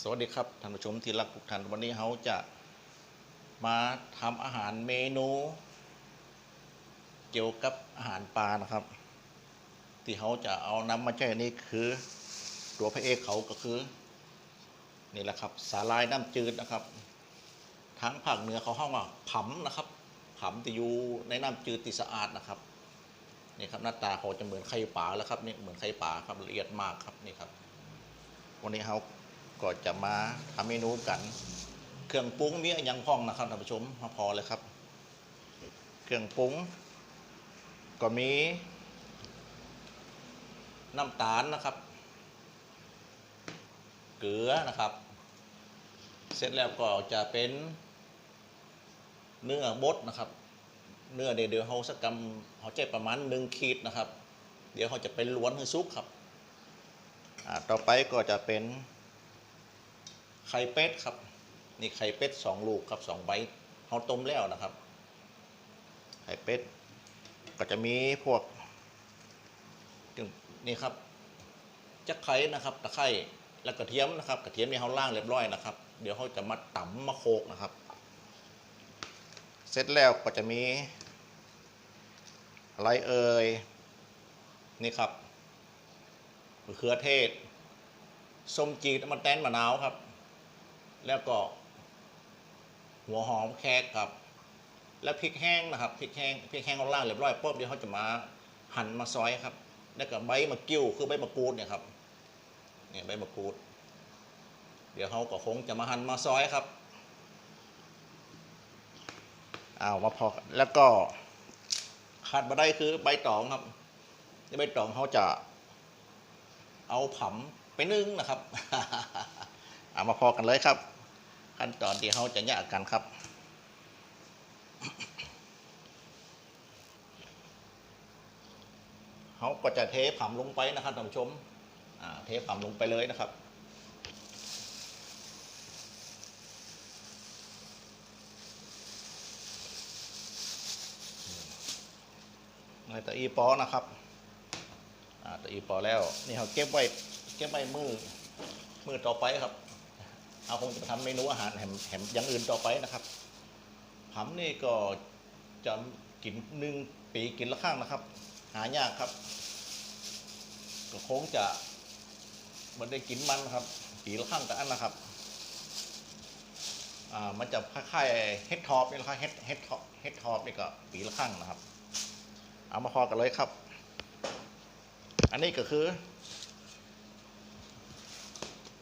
สวัสดีครับท่านผู้ชมที่รักทุกท่านวันนี้เราจะมาทำอาหารเมนู เกี่ยวกับอาหารปลานะครับ ที่เขาจะเอานำมาใช้นี่คือ ตัวพระเอกเขาก็คือนี่แหละครับ สาลายน้ำจืดนะครับทั้งภาคเหนือเขาห้องว่าผำนะครับผำที่อยู่ในน้ำจืดที่สะอาดนะครับนี่ครับหน้าตาเขาจะเหมือนไข่ปลาแล้วครับนี่เหมือนไข่ปลาครับละเอียดมากครับนี่ครับวันนี้เขา ก็จะมาทำเมนูกัน เครื่องปรุงมีอนยังพองนะครับท่านผู้ชมมาพอเลยครับ เครื่องปรุงก็มี น้ำตาลนะครับ เกลือนะครับ เสร็จแล้วก็จะเป็นเนื้อบดนะครับ เนื้อเดี๋ยวเขาสักกรรมเขาใจประมาณหนึ่งขีดนะครับ เดี๋ยวเขาจะไปล้วนให้ซุกครับ ต่อไปก็จะเป็น ไข่เป็ดครับ นี่ไข่เป็ดสองลูกครับสองใบเขาต้มแล้วนะครับ ไข่เป็ดก็จะมีพวกนี่ครับจักไข่นะครับตะไคร้และกระเทียมนะครับ กระเทียมนี่เขาล่างเรียบร้อยนะครับ เดี๋ยวเขาจะมาตำมาโขกนะครับ เสร็จแล้วก็จะมีอะไรเอ่ยนี่ครับมะเขือเทศส้มจีดมันแตนมะนาวครับ แล้วก็ หัวหอมแครครับ แล้วพริกแห้งนะครับพริกแห้งพริกแห้งเอาล่างเรียบร้อยปุ๊บเดี๋ยวเขาจะมาหั่นมาซอยครับ แล้วก็ใบมะกิ้วคือใบมะกรูดเนี่ยครับเนี่ยใบมะกรูด เดี๋ยวเขาก็คงจะมาหั่นมาซอยครับอ้าวมาพอแล้วก็ขาดมาได้คือใบตองครับใบตองเขาจะ เอาผำไปนึ่งนะครับ เอามาพอกันเลยครับ ขั้นตอนที่เขาจะแยกกันครับ เขาก็จะเทผำลงไปนะครับท่านผู้ชมเทผำลงไปเลยนะครับในตะอีปอนะครับอ่าตะอีปอแล้ว นี่เขาเก็บไว้ เก็บไว้มือ มือต่อไปครับ เอาคงจะทำเมนูอาหารแหมแหมอย่างอื่นต่อไปนะครับผำนี่ก็จะกินหนึ่งปีกินละข้างนะครับ หายากครับ ก็คงจะมันได้กินมันครับปีละข้างแต่อันนะครับอ่ามันจะคล้ายๆเฮดทอปนี่ละครับเฮดเฮดทอปเฮดทอปนี่ก็ปีละข้างนะครับ เอามาพอกันเลยครับ อันนี้ก็คือ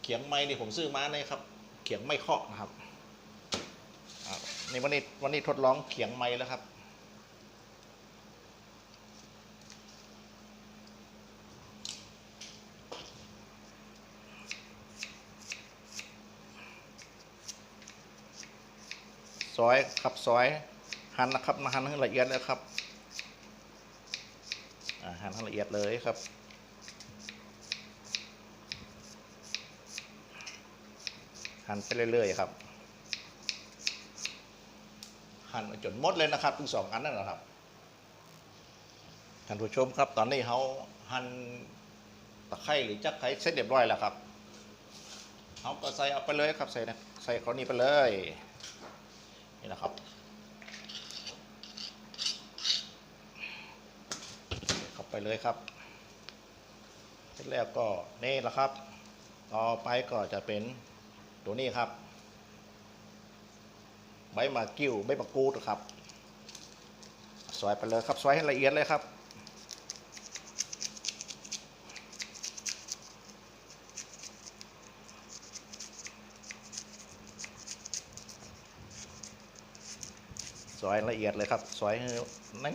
เขียงไม้ที่ผมซื้อมาเนี่ยครับ เขียงไม้เคาะนะครับอ่านี่วันนี้วันนี้ทดลองเขียงไม้แล้วครับซอยครับซอยหั่นนะครับมาหั่นให้ละเอียดเลยครับหั่นให้ละเอียดเลยครับ หั่นไปเรื่อยๆครับ หั่นจนหมดเลยนะครับทั้งสองอันนั่นนะครับท่านผู้ชมครับ ตอนนี้เขาหั่นตะไคร้หรือจักไคร้เสร็จเรียบร้อยแล้วครับเขาก็ใส่เอาไปเลยครับใส่นะใส่เขานี่ไปเลยนี่นะครับเข้าไปเลยครับเสร็จแล้วก็นี่แหละครับ ต่อไปก็จะเป็น ตัวนี้ครับ ใบมะกิ้วใบมะกรูดครับซอยไปเลยครับซอยให้ละเอียดเลยครับซอยละเอียดเลยครับซอยให้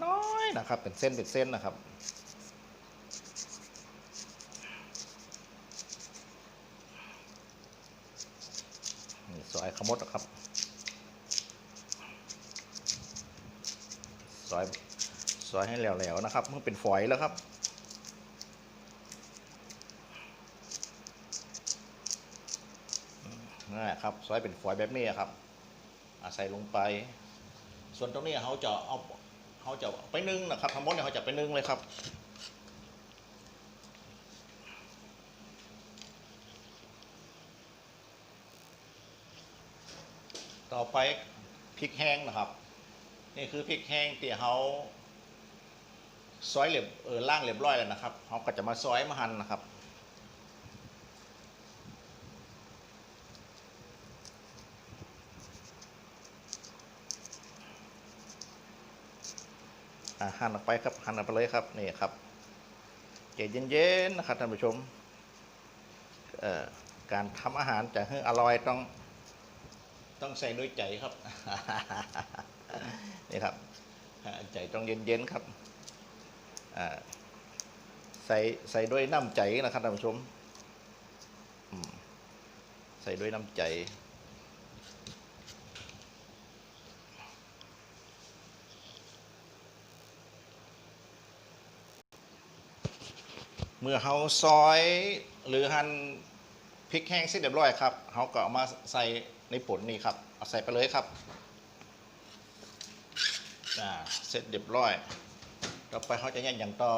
น้อยๆนะครับ เป็นเส้นเป็นเส้นนะครับ อยขมดนะครับ ซอย ซอยให้แหลวๆนะครับ มันเป็นฝอยแล้วครับนั่นแหละครับ ซอยเป็นฝอยแบบนี้ครับอาใส่ลงไป ส่วนตรงนี้เขาจะเอาเขาจะไปนึ่งนะครับทั้งหมดเนี่ยเขาจะไปนึ่งเลยครับ ต่อไปพริกแห้งนะครับ นี่คือพริกแห้งที่เขาซอยเรียบเออล่างเรียบร้อยแล้วนะครับเขาก็จะมาซอยมาหั่นนะครับหั่นออกไปครับหั่นออกไปเลยครับนี่ครับใจเย็นๆนะครับท่านผู้ชมการทำอาหารจะให้อร่อยต้อง ต้องใส่ด้วยใจครับ นี่ครับ ใจต้องเย็นๆครับใส่ใส่ด้วยน้ำใจนะครับท่านผู้ชมอืมใส่ด้วยน้ำใจเมื่อเขาซอยหรือหั่นพริกแห้งเสร็จเรียบร้อยครับเขาก็เอามาใส่ ในผลนี่ครับเอาใส่ไปเลยครับอ่าเสร็จเรียบร้อยต่อไปเขาจะแยกอย่างต่อ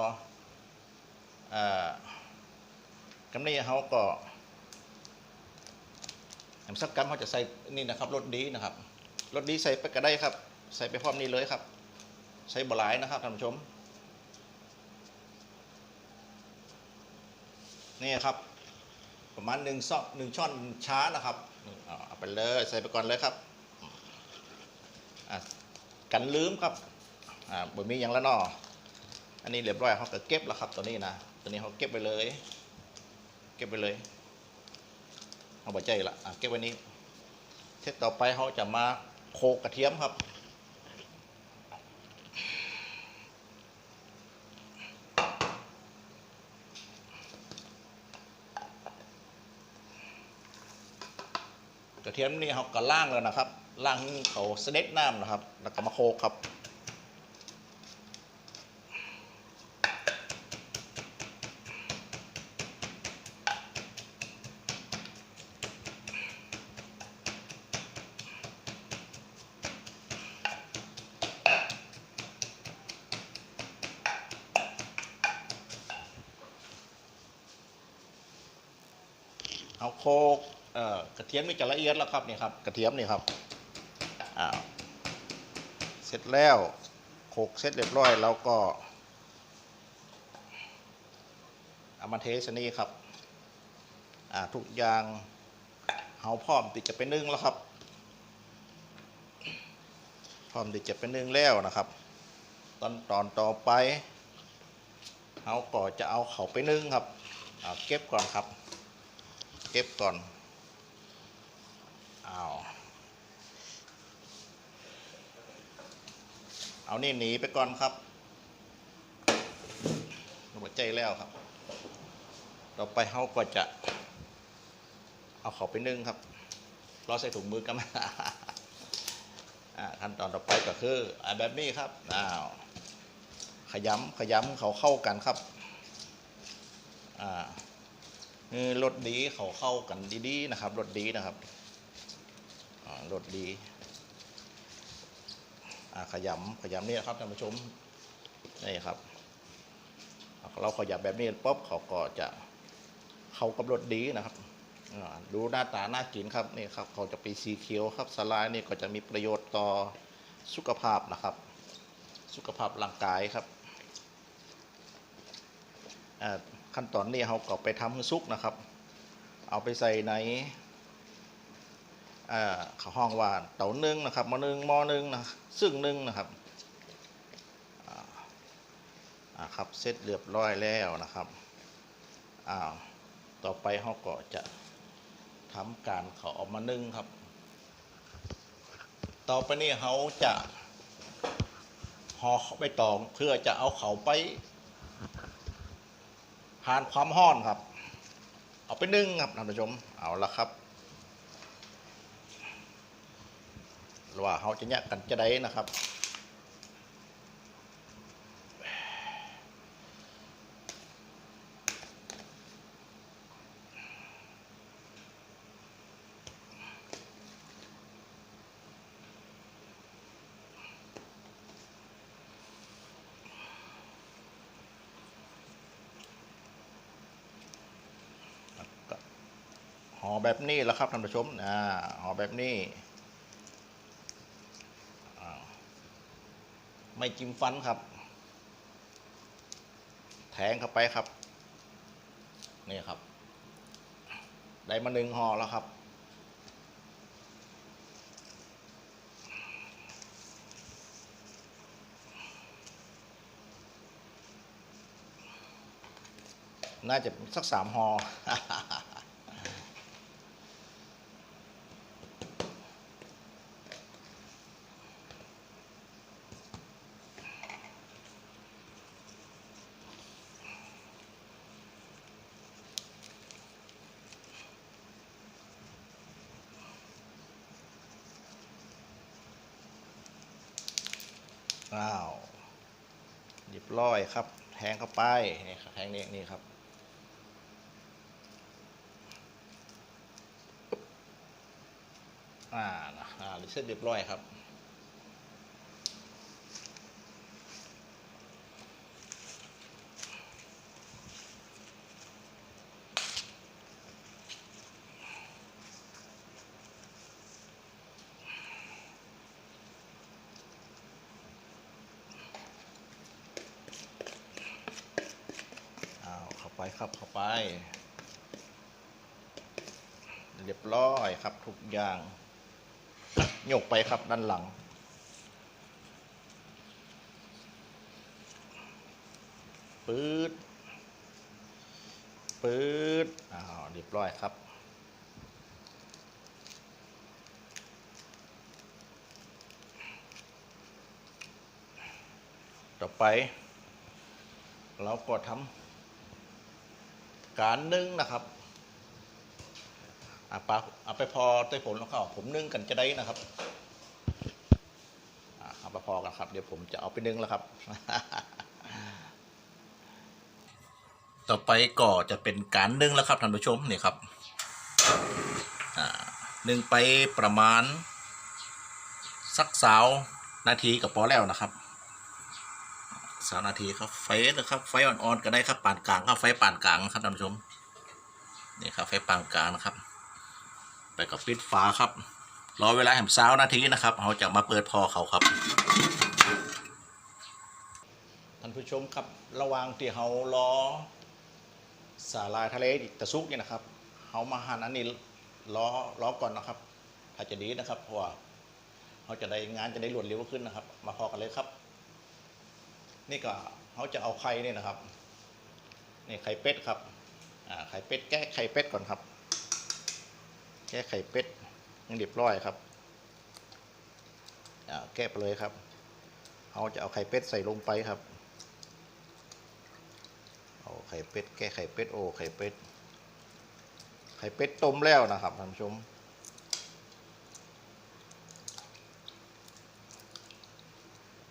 อ่ากำนี้เขาก็แหมสักกำเขาจะใส่นี่นะครับรสดีนะครับรสดีใส่ไปก็ได้ครับ ใส่ไปพร้อมนี้เลยครับ ใส่บหลายนะครับท่านผู้ชมนี่ครับ ประมาณหนึ่งซ่อหนึ่งช้อนช้านะครับ เอาไปเลยใส่ไปก่อนเลยครับอะกันลืมครับอ่าบ่มีอย่างละนออันนี้เรียบร้อยเขาก็เก็บแล้วครับตัวนี้นะตัวนี้เขาเก็บไปเลย เก็บไปเลยเอาใบใจละอะเก็บไว้นี้เสร็จต่อไปเขาจะมาโคกระเทียมครับ ระเทียมนี่เขาก็ล่างแล้วนะครับล่างเขาเสด็จน้ำนะครับ แล้วก็มาโคกครับเอาโคก เอ่อกระเทียมนี่จะละเอียดแล้วครับนี่ครับกระเทียมนี่ครับอ้าวเสร็จแล้วโขลกเสร็จเรียบร้อยแล้วก็เอามาเทสนี่ครับอ่าทุกอย่างเฮาพร้อมที่จะไปนึ่งแล้วครับ พร้อมที่จะไปนึ่งแล้วนะครับ ตอนตอนต่อไปเฮาก็จะเอาเขาไปนึ่งครับเอาเก็บก่อนครับ เก็บก่อน เอาเอานี่หนีไปก่อนครับหัวใจแล้วครับ ต่อไปเขาก็จะ เอาเขาไปนึ่งครับรอใส่ถุงมือกันอ่ขั้นตอนต่อไปก็คืออ่าแบบนี้ครับอ้าวขยำขยำเขาเข้ากันครับอ่ารถดีเขาเข้ากันดีๆนะครับรถดีนะครับ อ่ารถดีขยำขยำนี่นะครับท่านผู้ชมนี่ครับ เราขยำแบบนี้ปุ๊บเขาก็จะเข้ากับรถดีนะครับดูหน้าตาน่ากินครับนี่ครับเขาจะเป็นสีเขียวครับสลายนี่ก็จะมีประโยชน์ต่อสุขภาพนะครับ สุขภาพร่างกายครับขั้นตอนนี้เราก็ไปทำให้สุกนะครับ เอาไปใส่ใน ข้าวห้องว่าเต่านึ่งนะครับม้อนึ่งม้อนึ่งนะซึ่งนึ่งนะครับอ่าครับเสร็จเรียบร้อยแล้วนะครับอ้าวต่อไปเราก็จะทำการเขาออกมานึ่งครับ ต่อไปนี้เขาจะห่อใบตองเพื่อจะเอาเขาไปผ่านความห้อนครับ เอาไปนึ่งครับท่านผู้ชมเอาละครับหรือ ว่าเขาจะแยกกันจะได้นะครับ ห่อแบบนี้แหละครับท่านผู้ชมอ่าห่อแบบนี้ ไม่จิ้มฟันครับ แทงเข้าไปครับ นี่ครับ ได้มาหนึ่งห่อแล้วครับ น่าจะสักสามห่อ อ้าวหยิบร้อยครับ แท งเข้าไปนี่แทงนี่นี่ครับอ่านะอ่าเสร็จเรียบร้อยครับ เอาเข้าไป ครับเข้าไป เรียบร้อยครับทุกอย่างโยกไปครับด้านหลัง ปื๊ด ปื๊ด อ้าว เรียบร้อยครับต่อไป เราก็ทำ การนึ่งนะครับอะปลาเอาไปพอเต้ยผลแล้วก็ผมนึ่งกันจะได้นะครับอะเอาไปพอกันครับ เดี๋ยวผมจะเอาไปนึ่งแล้วครับ ต่อไปก็จะเป็นการนึ่งแล้วครับท่านผู้ชมนี่ครับนึ่งไปประมาณสักสาวนาทีกับพอแล้วนะครับ สามนาทีครับไฟนะครับไฟอ่อนๆก็ได้ครับปานกลางครับไฟปานกลางครับท่านผู้ชมนี่ครับไฟปานกลางนะครับ ไปกับปิดฝาครับรอเวลาแหมสาวนาทีนะครับเราจะมาเปิดพอเขาครับท่านผู้ชมครับระว่างที่เรารอสาลายทะเลตะซุกเนี่ยนะครับเรามาหั่นอันนี้ล้อล้อก่อนนะครับ ถ้าจะดีนะครับเพราะว่าเราจะได้งานจะได้รวดเร็วขึ้นนะครับ มาพอกันเลยครับ นี่ก็เขาจะเอาไข่นี่นะครับนี่ไข่เป็ดครับไข่เป็ดแก้ไข่เป็ดก่อนครับ แก้ไข่เป็ดยังเรียบร้อยครับแก้ไปเลยครับเขาจะเอาไข่เป็ดใส่ลงไปครับเอาไข่เป็ดแก้ไข่เป็ดโอ้ไข่เป็ดไข่เป็ดต้มแล้วนะครับท่านผู้ชม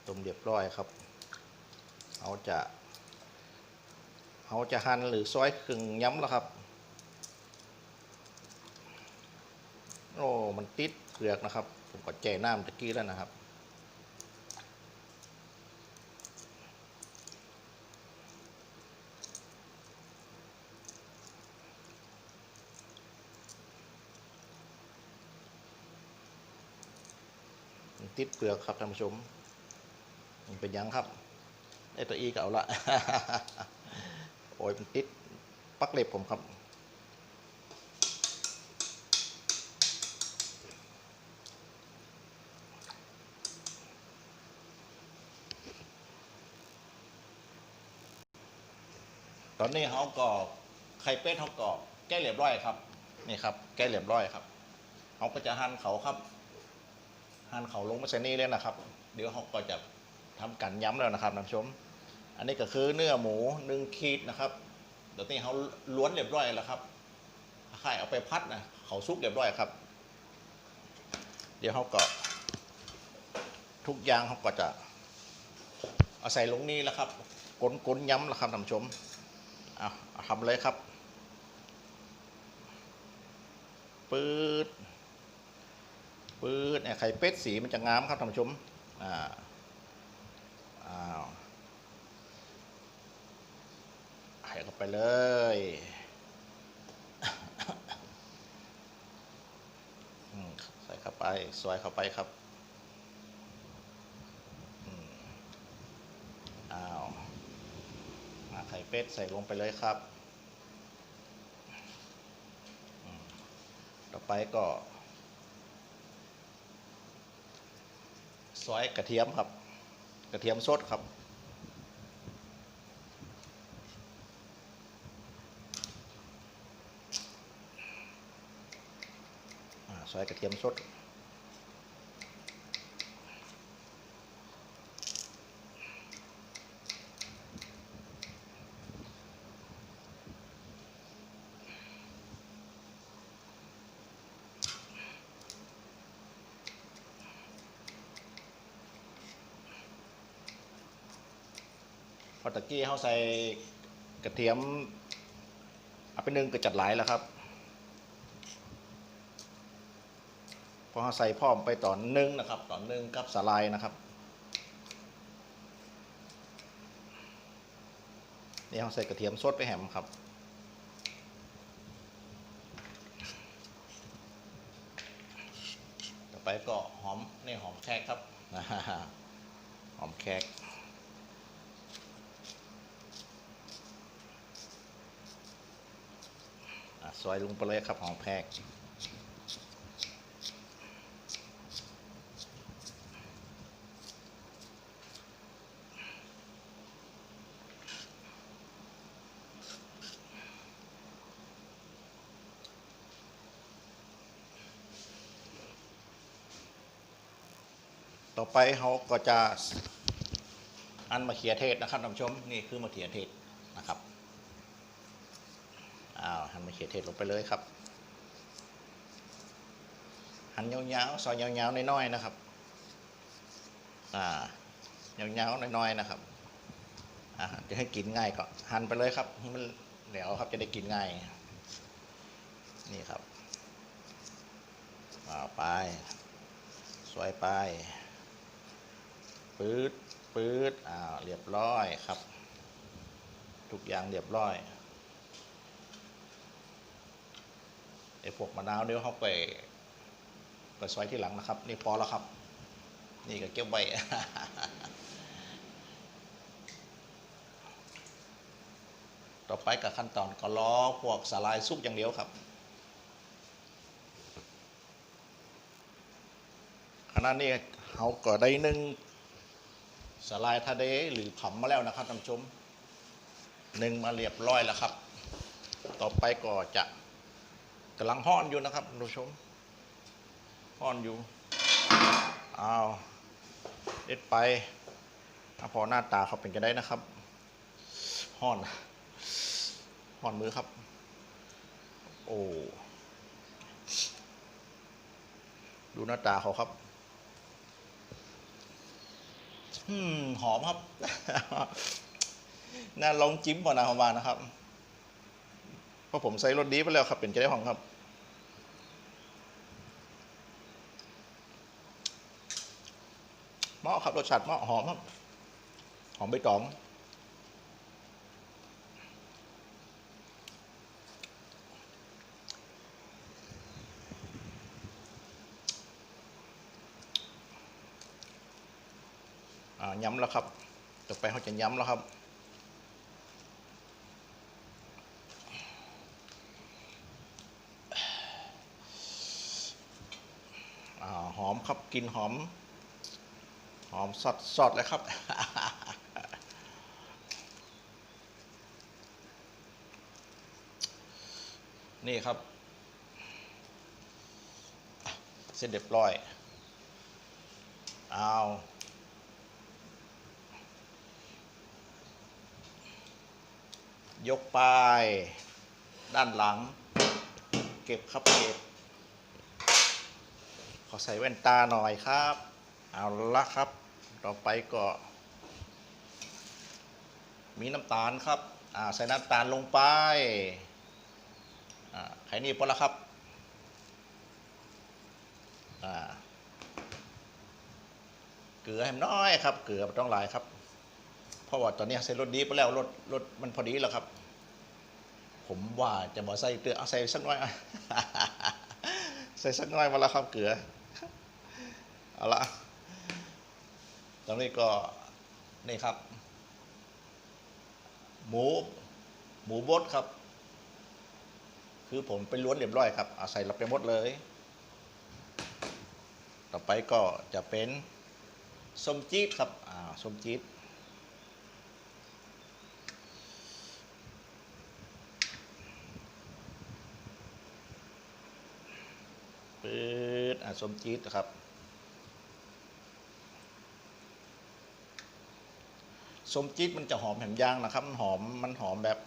ต้มเรียบร้อยครับ เขาจะเขาจะหั่นหรือซอยครึ่งย้ำแล้วครับ โอ้ มันติดเปลือกนะครับ ผมก็แจ่น้ำตะกี้แล้วนะครับติดเปลือกครับท่านผู้ชมมันเป็นยังครับ ไอตัวอีก็เอาละ โอ้ยมันติดปักเล็บผมครับ ตอนนี้เขาก็ไข่เป็ดเขาก็แก้เรียบร้อยครับ นี่ครับ แก้เรียบร้อยครับเขาก็จะหั่นเขาครับหั่นเขาลงมาใส่นี่เลยนะครับ เดี๋ยวเขาก็จะ ทำกันย้ำแล้วนะครับท่านผู้ชม อันนี้ก็คือเนื้อหมูหนึ่งขีดนะครับเดี๋ยวนี้เขาล้วนเรียบร้อยแล้วครับข่ายเอาไปพัดนะเขาซุกเรียบร้อยครับ เดี๋ยวเขาก็ทุกอย่างเขาก็จะเอาใส่ลงนี้แล้วครับกลนกลนย้ำแล้วครับท่านผู้ชมเอาเอาทำเลยครับปื๊ดปื๊ดเนี่ยไข่เป็ดสีมันจะงามครับท่านผู้ชมอ่า อ้าวหายเข้าไปเลย ใส่เข้าไป สวยเข้าไปครับอ้าวไข่เป็ดใส่ลงไปเลยครับ ต่อไปก็ซอยกระเทียมครับ กระเทียมสดครับ ใส่กระเทียมสด พอตะกี้เขาใส่กระเทียมเอาไปนึ่งก็จัดหลายแล้วครับ พอเขาใส่พร้อมไปต่อนนึ่งนะครับต่อนนึ่งกับสาลายนะครับนี่เขาใส่กระเทียมสดไปแหมครับต่อไปก็หอมนี่หอมแขกครับหอมแขก อะ ซอยลงไปเลยครับหอมแพกต่อไปเขาก็จะอันมะเขือเทศนะครับท่านผู้ชมนี่คือมะเขือเทศนะครับ อ้าวหั่นเขือเทศลงไปเลยครับหั่นยาวๆซอยยาวๆน้อยๆนะครับอ่ายาวๆน้อยๆนะครับอ่าจะให้กินง่ายก็หั่นไปเลยครับมันเหลวครับจะได้กินง่าย นี่ครับอ่าไปสวยไปปื๊ดปื๊ดอ่าเรียบร้อยครับ ทุกอย่างเรียบร้อย ไอ้พ วกมะนาวเดี๋ยวเขาไปไปซอยที่หลังนะครับ นี่พอแล้วครับ นี่ก็เก็บไว้ต่อไปกับขั้นตอนก็ล้อพวกสาลายซุปอย่างเดียวครับขณะนี้เขาก็ได้นึ่งสาลายทะเลหรือผำมาแล้วนะครับท่านผู้ชมนึ่งมาเรียบร้อยแล้วครับ ต่อไปก็จะ กำลังห้อนอยู่นะครับท่านผู้ชมห้อนอยู่อ้าวเด็ดไปอาพอหน้าตาเขาเป็นจะได้นะครับห้อนห้อนมือครับ โอ้ดูหน้าตาเขาครับอืมหอมครับ น่าลองจิ้มก่อนนะประมานะครับเพราะผมใส่รสดีไปแล้วครับ เป็นจะได้ของครับ เหมาะ ครับรสชาติมาะหอมครับหอมใบตองย้ำแล้วครับ ต่อไปเขาจะย้ำแล้วครับอหอมครับกลินหอม หอมสดสดเลยครับ นี่ครับ เสร็จเรียบร้อย เอายกไป ด้านหลัง เก็บครับเก็บ ขอใส่แว่นตาหน่อยครับ เอาละครับ ต่อไปก็ มีน้ำตาลครับใส่น้ำตาลลงไปไข่นี่พอแล้วครับเกลือให้มันน้อยครับ เกลือต้องลายครับ เพราะว่าตอนนี้ใส่รสดีไปแล้วรสรสมันพอดีแล้วครับ ผมว่าจะบอกใส่เกลือเอาใส่สักหน้อยใส่สักหน้อยมาแล้วครับเกลือ เอาละ ตอนนี้ก็นี่ครับ หมู หมูบดครับ คือผมไปล้วนเรียบร้อยครับอาใส่ลงไปหมดเลย ต่อไปก็จะเป็นส้มจี๊ดครับอ่าส้มจี๊ดปื๊ดอ่าส้มจี๊ดครับ ส้มจี๊ดมันจะหอมแหมย่างนะครับ มันหอมมันหอมแบบ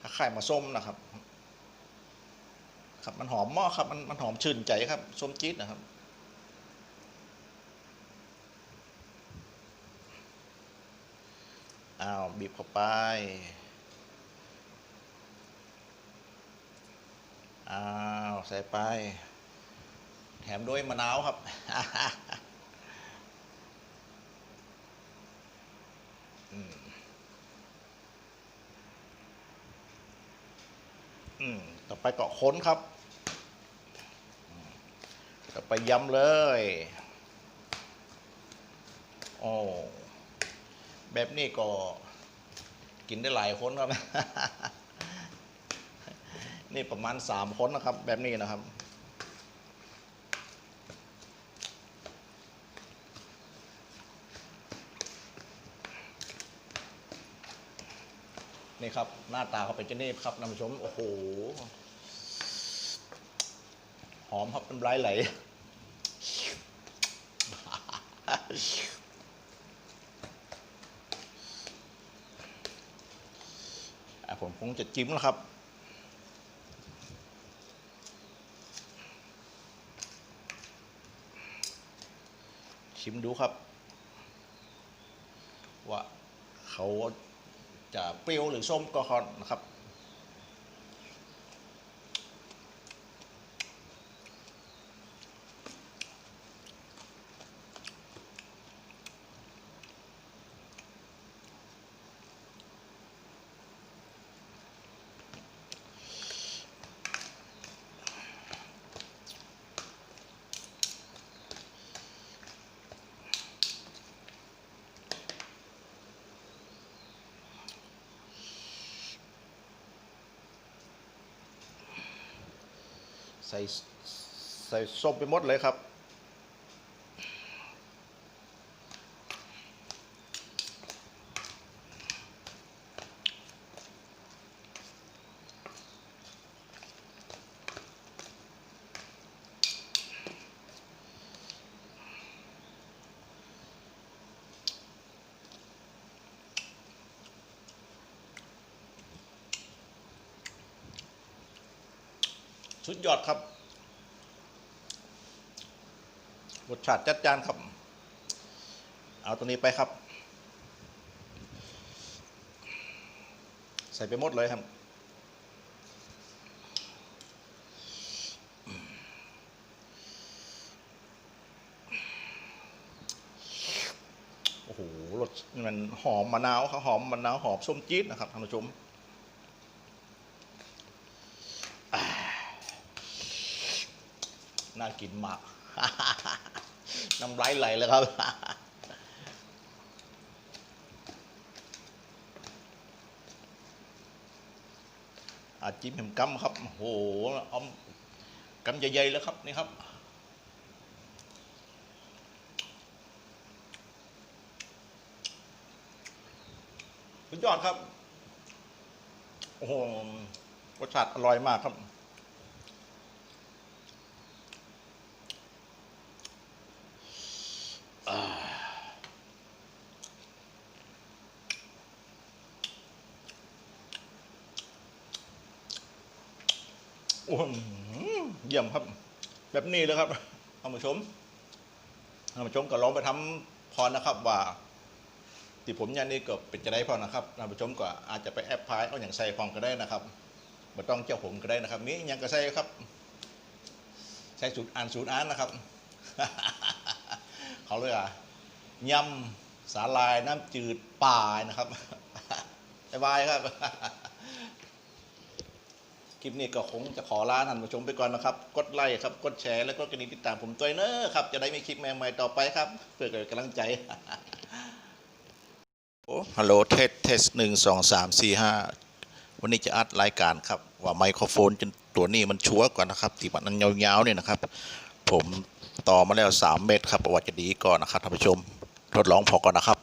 คล้ายๆมาส้มนะครับ ครับมันหอมมากครับ มันมันหอมชื่นใจครับส้มจี๊ดนะครับอ้าวบีบเข้าไปอ้าวใส่ไป แถมด้วยมะนาวครับ อืมต่อไปก็ค้นครับ ต่อไปย้ำเลย โอ้แบบนี้ก็กินได้หลายคนครับ นี่ประมาณสามคนนะครับ แบบนี้นะครับ นี่ครับ หน้าตาเขาเป็นเจนี่ครับนผู้ชม โอ้โห หอมครับเป็นไรไหลอะผมคงจะจิ้มแล้วครับชิมดูครับ ว่าเขา จะเปรี้ยวหรือส้มก็คอนนะครับ ใส่ใส่ส้มไปหมดเลยครับ สุดยอดครับรสชาติจัดจานครับ เอาตัวนี้ไปครับ ใส่ไปหมดเลยครับโอ้โหรสมันหอมมะนาวครับหอมมะนาวหอมส้มจี๊ดนะครับท่านผู้ชม น่า กินมาก น้ำลายไหลเลยครับ อาจิ้มเห็มกำครับโอ้โหอมกำใหญ่ๆแล้วครับนี่ครับสุดยอดครับ โอ้โหรสชาติอร่อยมากครับ เยี่ยมครับ แบบนี้เลยครับท่านผู้ชมท่านผู้ชมก็ลองไปทำพอนะครับ ว่าที่ผมยันนี่ก็เป็นจะได้พอนะครับท่านผู้ชมก็อาจจะไปแอปพลายเอาอย่างใส่ฟองก็ได้นะครับไม่ต้องเจ้าผมก็ได้นะครับนี้ยังก็ใส่ครับใช้สูตรอ่านสูตรอ่านนะครับเขาเลยอะยำสาลายน้ำจืดป่านะครับบายบายครับ คลิปนี้ก็คงจะขอลาท่านผู้ชมไปก่อนนะครับ กดไลค์ครับ กดแชร์แล้วก็กระดิ่งติดตามผมตัวเนอครับ จะได้ไม่คลิปใหม่ๆต่อไปครับ เพื่อเกิดกำลังใจโอ้ฮัลโหลเทสเทสหนึ่งสองสามสี่ห้าวันนี้จะอัดรายการครับ ว่าไมโครโฟนจนตัวนี้มันชัวร์กว่านะครับที่มันยาวๆเนี่ยนะครับ ผมต่อมาแล้ว 3 เมตรครับประว่าจะดีก่อนนะครับท่านผู้ชม ทดลองพอก่อนนะครับ